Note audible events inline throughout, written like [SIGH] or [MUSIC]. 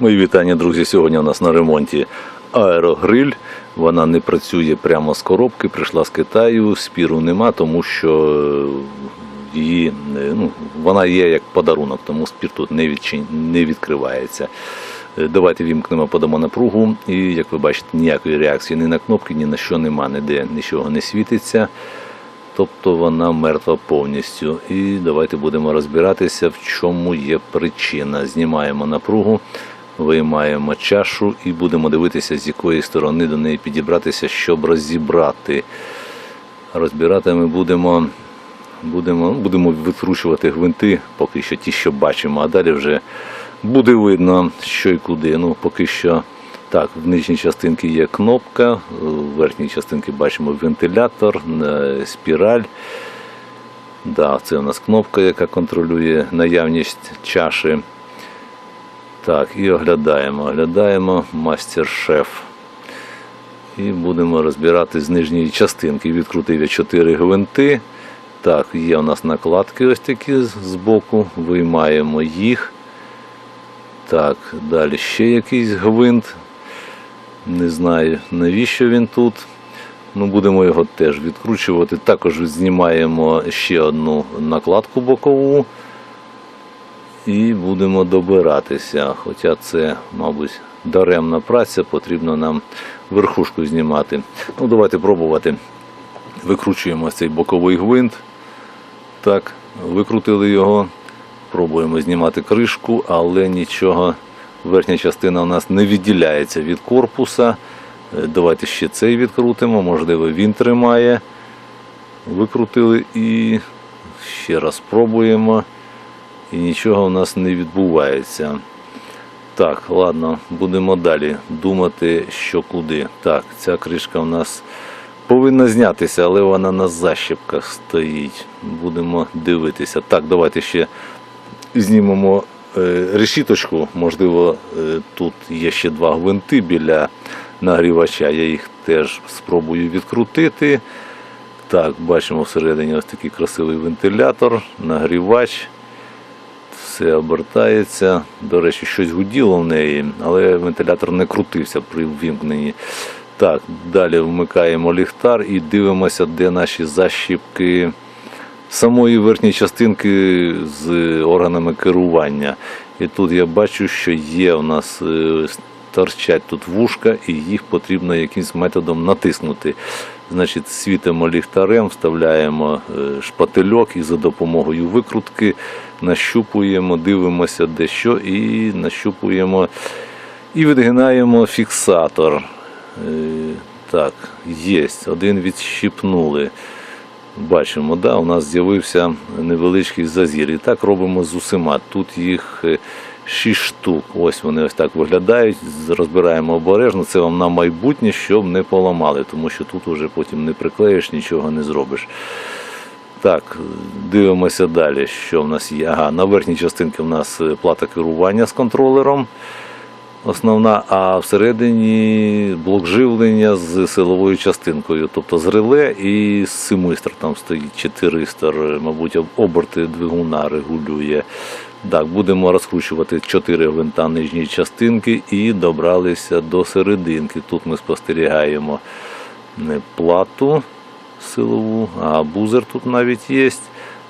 Мої вітання, друзі. Сьогодні у нас на ремонті аерогриль. Вона не працює прямо з коробки, прийшла з Китаю. Спіру нема, тому що е, її е, ну, вона є як подарунок, тому спір тут не, відчин, не відкривається. Е, Давайте вімкнемо, подамо напругу, і як ви бачите, ніякої реакції ні на кнопки, ні на що нема, ніде нічого не світиться. Тобто вона мертва повністю. І давайте будемо розбиратися, в чому є причина. Знімаємо напругу, виймаємо чашу і будемо дивитися, з якої сторони до неї підібратися, щоб розібрати. Розбирати ми будемо, будемо, будемо викручувати гвинти, поки що ті, що бачимо, а далі вже буде видно, що і куди. Ну, поки що. Так, в нижній частинці є кнопка, в верхній частинці бачимо вентилятор, спіраль. Да, це у нас кнопка, яка контролює наявність чаші. Так, і оглядаємо. Оглядаємо мастер-шеф. І будемо розбирати з нижньої частинки. Відкрутив я 4 гвинти. Так, є у нас накладки ось такі з боку. Виймаємо їх. Так, далі ще якийсь гвинт. Не знаю, навіщо він тут. Ну, будемо його теж відкручувати. Також знімаємо ще одну накладку бокову і будемо добиратися. Хоча це, мабуть, даремна праця, потрібно нам верхушку знімати. Ну, давайте пробувати. Викручуємо цей боковий гвинт. Так, викрутили його. Пробуємо знімати кришку, але нічого. Верхня частина у нас не відділяється від корпуса. Е, Давайте ще цей відкрутимо, можливо, він тримає. Викрутили і ще раз спробуємо. І нічого у нас не відбувається. Так, ладно, будемо далі думати, що куди. Так, ця кришка у нас повинна знятися, але вона на защіпках стоїть. Будемо дивитися. Так, давайте ще знімемо е, решіточку. Можливо, е, тут є ще два гвинти біля нагрівача. Я їх теж спробую відкрутити. Так, бачимо всередині ось такий красивий вентилятор, нагрівач. Все обертається. До речі, щось гуділо в неї, але вентилятор не крутився при ввімкненні. Так, далі вмикаємо ліхтар і дивимося, де наші защіпки самої верхньої частинки з органами керування. І тут я бачу, що є у нас е, торчать тут вушка, і їх потрібно якимось методом натиснути. Значить, світимо ліхтарем, вставляємо е, шпательок і за допомогою викрутки нащупуємо, дивимося де що, і нащупуємо і відгинаємо фіксатор. Е, Так, є, один відщипнули. Бачимо, да, у нас з'явився невеличкий зазір. І так робимо з усіма. Тут їх 6 штук. Ось вони ось так виглядають. Розбираємо обережно. Це вам на майбутнє, щоб не поламали, тому що тут уже потім не приклеїш, нічого не зробиш. Так, дивимося далі, що в нас є. Ага, на верхній частинці в нас е, плата керування з контролером. Основна, а всередині блок живлення з силовою частинкою, тобто з реле і з семистр там стоїть чотиристор, мабуть, оберти двигуна регулює. Так, будемо розкручувати 4 гвинта нижньої частинки і добралися до серединки. Тут ми спостерігаємо не плату силову, а бузер тут навіть є.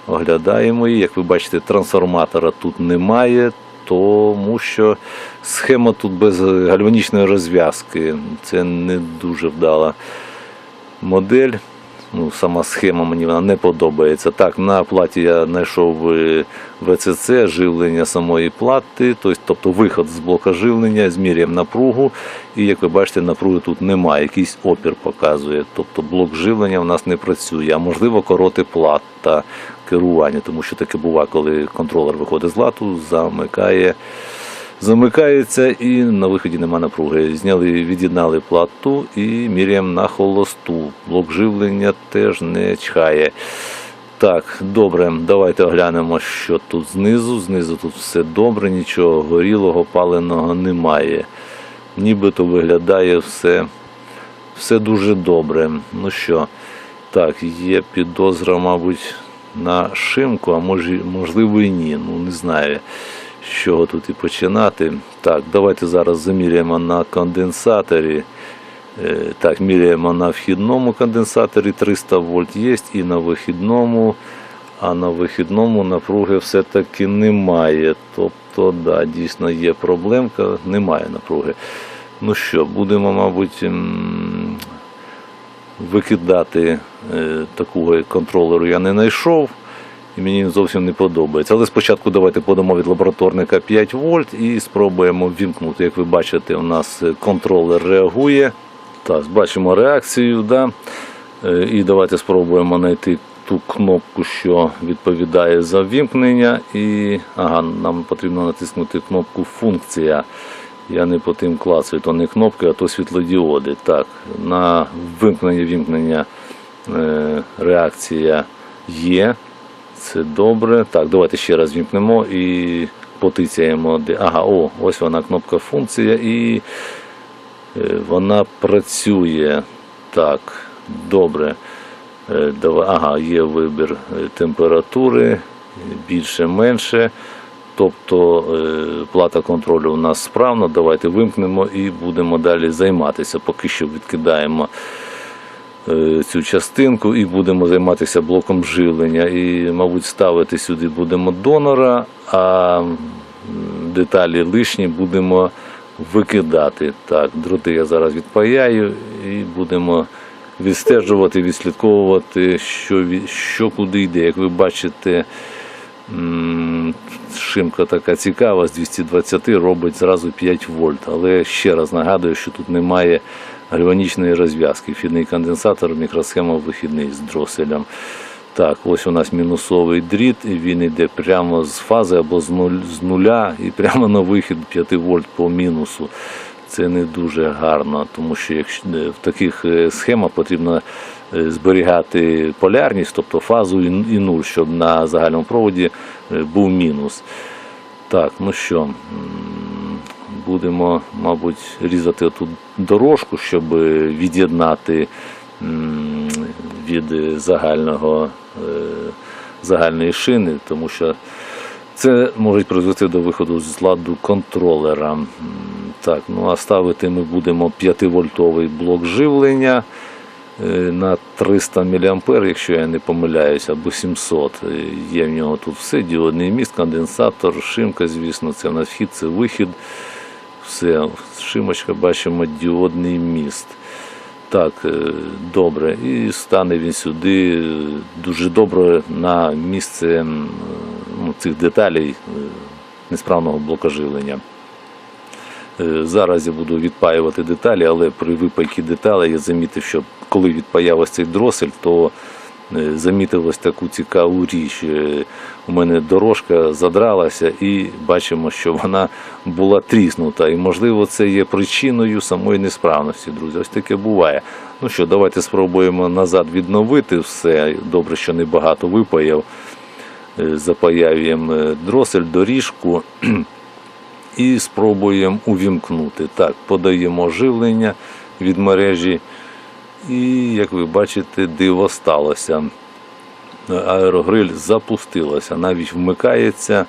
Оглядаємо її. Як ви бачите, трансформатора тут немає, тому що схема тут без гальванічної розв'язки. Це не дуже вдала модель. Ну, сама схема мені вона не подобається. Так, на платі я знайшов е, ВЦЦ, живлення самої плати, тобто, виход з блока живлення, зміряємо напругу. І як ви бачите, напруги тут немає, якийсь опір показує. Тобто блок живлення в нас не працює, а можливо короти плата керування, тому що таке буває, коли контролер виходить з лату, замикає замикається і на виході нема напруги. Зняли, від'єднали плату і міряємо на холосту. Блок живлення теж не чхає. Так, добре, давайте оглянемо, що тут знизу. Знизу тут все добре, нічого горілого, паленого немає. Нібито виглядає все, все дуже добре. Ну що, так, є підозра, мабуть, на шимку, а може, можливо і ні. Ну, не знаю з чого тут і починати. Так, давайте зараз заміряємо на конденсаторі. Е, Так, міряємо на вхідному конденсаторі 300 вольт є і на вихідному, а на вихідному напруги все-таки немає. Тобто, да, дійсно є проблемка, немає напруги. Ну що, будемо, мабуть, викидати е, такого контролеру я не знайшов. І мені зовсім не подобається. Але спочатку давайте подамо від лабораторника 5 вольт і спробуємо ввімкнути. Як ви бачите, у нас е, контролер реагує. Так, бачимо реакцію. Да? Е, І давайте спробуємо знайти ту кнопку, що відповідає за ввімкнення. І ага, нам потрібно натиснути кнопку Функція. Я не по тим клацаю, то не кнопки, а то світлодіоди. Так, на вимкнення вімкнення е, реакція є. Це добре. Так, давайте ще раз вімкнемо і потицяємо. Ага, о, ось вона кнопка функція і е, вона працює. Так, добре. Е, Ага, є вибір е, температури, е, більше, менше. Тобто плата контролю у нас справна. Давайте вимкнемо і будемо далі займатися. Поки що відкидаємо цю частинку і будемо займатися блоком живлення. І, мабуть, ставити сюди будемо донора, а деталі лишні будемо викидати. Так, дроти я зараз відпаяю і будемо відстежувати, відслідковувати, що, що куди йде. Як ви бачите, шимка така цікава, з 220 робить зразу 5 вольт. Але ще раз нагадую, що тут немає гальванічної розв'язки. Вхідний конденсатор, мікросхема вихідний з дроселем. Так, ось у нас мінусовий дріт, і він йде прямо з фази або з нуль- з нуля і прямо на вихід 5 вольт по мінусу. Це не дуже гарно, тому що якщо е, в таких е, схемах потрібно е, зберігати полярність, тобто фазу і нуль, щоб на загальному проводі був мінус. Так, ну що, будемо, мабуть, різати тут дорожку, щоб від'єднати від загального, е, загальної шини, тому що це може призвести до виходу з ладу контролера. Так, ну а ставити ми будемо 5-вольтовий блок живлення е, на 300 мА, якщо я не помиляюся, або 700. Е, Є в нього тут все, діодний міст, конденсатор, шимка, звісно, це у нас вхід, це вихід. Все, шимочка, бачимо, діодний міст. Так, е, добре. І стане він сюди е, дуже добре на місце ну, цих деталей е, несправного блока живлення. Е, Зараз я буду відпаювати деталі, але при випайці деталей я замітив, що коли відпаяв ось цей дросель, то замітив ось таку цікаву річ. Е, У мене дорожка задралася і бачимо, що вона була тріснута. І, можливо, це є причиною самої несправності, друзі. Ось таке буває. Ну що, давайте спробуємо назад відновити все. Добре, що небагато випаяв. Е, е, дросель, доріжку [CLEARS THROAT] і спробуємо увімкнути. Так, подаємо живлення від мережі. І, як ви бачите, диво сталося. Аерогриль запустилася, навіть вмикається.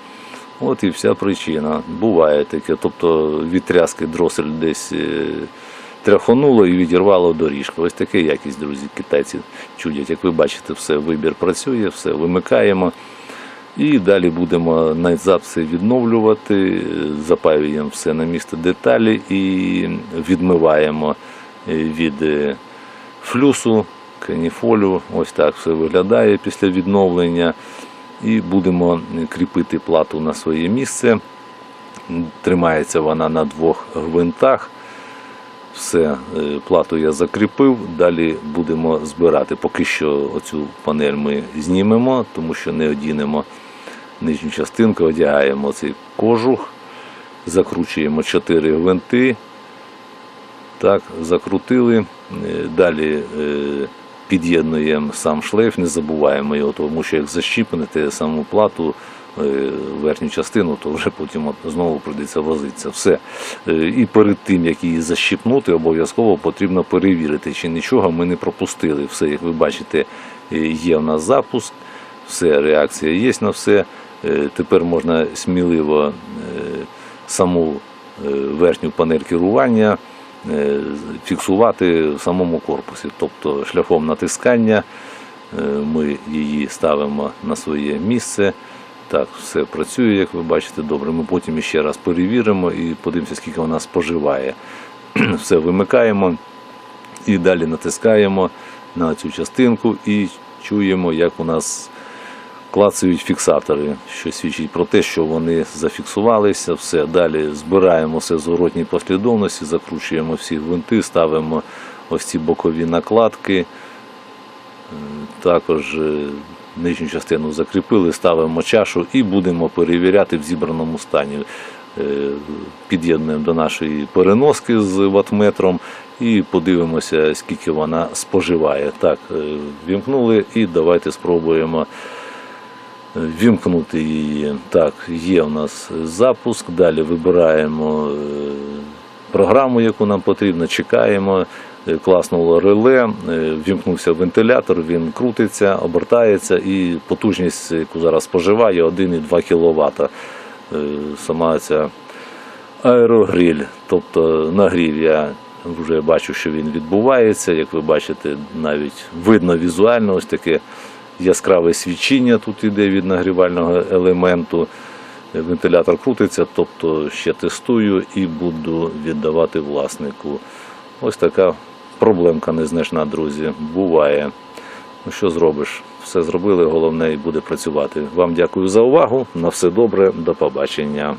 От і вся причина. Буває таке. Тобто від тряски дросель десь е, тряхонуло і відірвало доріжку. Ось таке якість, друзі, китайці чудять. Як ви бачите, все, вибір працює, все вимикаємо. І далі будемо назад все відновлювати, запаюємо все на місце деталі і відмиваємо е, від е, флюсу, каніфолю. Ось так все виглядає після відновлення. І будемо кріпити плату на своє місце. Тримається вона на двох гвинтах. Все, е, плату я закріпив, далі будемо збирати. Поки що оцю панель ми знімемо, тому що не одінемо нижню частинку, одягаємо цей кожух, закручуємо 4 гвинти. Так, закрутили. Е, Далі е, під'єднуємо сам шлейф, не забуваємо його, тому що як защіпнете саму плату, е, верхню частину, то вже потім знову прийдеться возитися. Все. І перед тим, як її защіпнути, обов'язково потрібно перевірити, чи нічого ми не пропустили. Все, як ви бачите, є в нас запуск, все, реакція є на все. Тепер можна сміливо саму верхню панель керування фіксувати в самому корпусі, тобто шляхом натискання е, ми її ставимо на своє місце. Так, все працює, як ви бачите, добре. Ми потім ще раз перевіримо і подивимося, скільки вона споживає. [CLEARS THROAT] Все вимикаємо і далі натискаємо на цю частинку і чуємо, як у нас клацають фіксатори, що свідчить про те, що вони зафіксувалися. Все далі збираємо все в зворотній послідовності, закручуємо всі гвинти, ставимо ось ці бокові накладки. Також е, нижню частину закріпили, ставимо чашу і будемо перевіряти в зібраному стані. Е, Під'єднуємо до нашої переноски з ватметром і подивимося, скільки вона споживає. Так, е, вімкнули і давайте спробуємо вімкнути її. Так, є у нас запуск. Далі вибираємо е, програму, яку нам потрібно, чекаємо. Е, Класнуло реле, е, вімкнувся вентилятор, він крутиться, обертається і потужність, яку зараз споживає, 1,2 кВт. Сама ця аерогриль, тобто нагрів я вже бачу, що він відбувається. Як ви бачите, навіть видно візуально ось таке яскраве свічіння тут іде від нагрівального елементу. Вентилятор крутиться, тобто ще тестую і буду віддавати власнику. Ось така проблемка незначна, друзі. Буває. Ну що зробиш? Все зробили, головне і буде працювати. Вам дякую за увагу. На все добре, до побачення.